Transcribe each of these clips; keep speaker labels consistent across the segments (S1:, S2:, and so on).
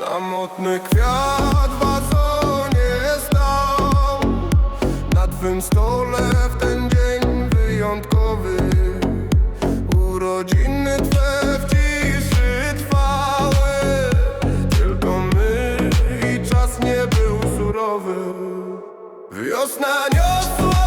S1: Samotny kwiat w wazonie stał. Na twym stole w ten dzień wyjątkowy. Urodziny Twe w ciszy trwały. Tylko my i czas nie był surowy. Wiosna niosła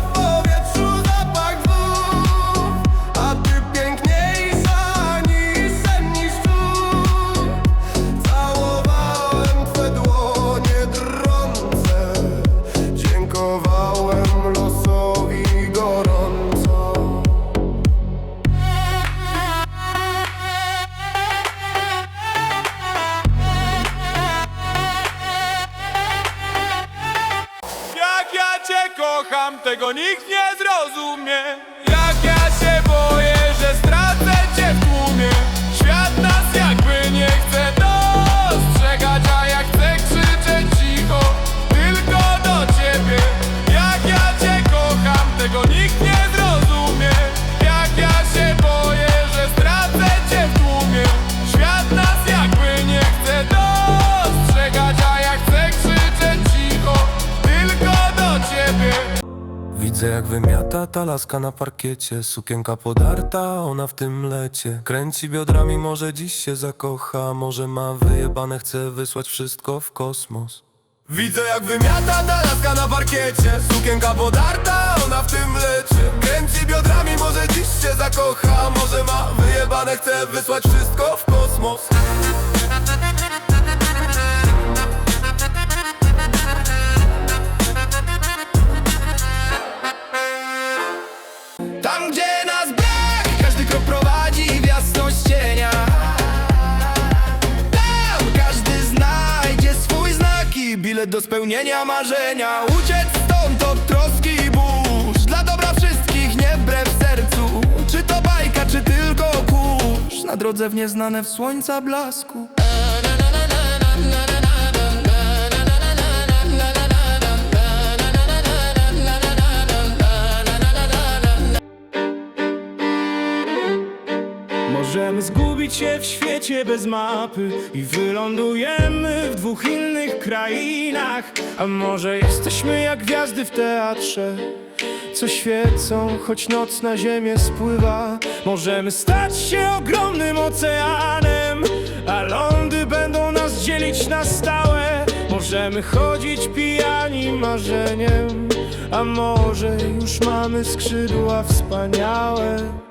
S2: kocham, tego nikt nie zrozumie
S1: Widzę jak wymiata ta laska na parkiecie. Sukienka podarta, ona w tym lecie. Kręci biodrami, może dziś się zakocha. Może ma wyjebane, chce wysłać wszystko w kosmos. Widzę jak wymiata ta laska na parkiecie. Sukienka podarta, ona w tym lecie. Kręci biodrami, może dziś się zakocha. Może ma wyjebane, chce wysłać wszystko w kosmos bilet do spełnienia marzenia. Uciec stąd od troski i burz. Dla dobra wszystkich, nie wbrew sercu. Czy to bajka, czy tylko kurz. Na drodze w nieznane w słońca blasku
S3: Możemy zgubić się w świecie bez mapy i wylądujemy w dwóch innych krainach. A może jesteśmy jak gwiazdy w teatrze, co świecą, choć noc na ziemię spływa. Możemy stać się ogromnym oceanem, a lądy będą nas dzielić na stałe. Możemy chodzić pijani marzeniem, a może już mamy skrzydła wspaniałe.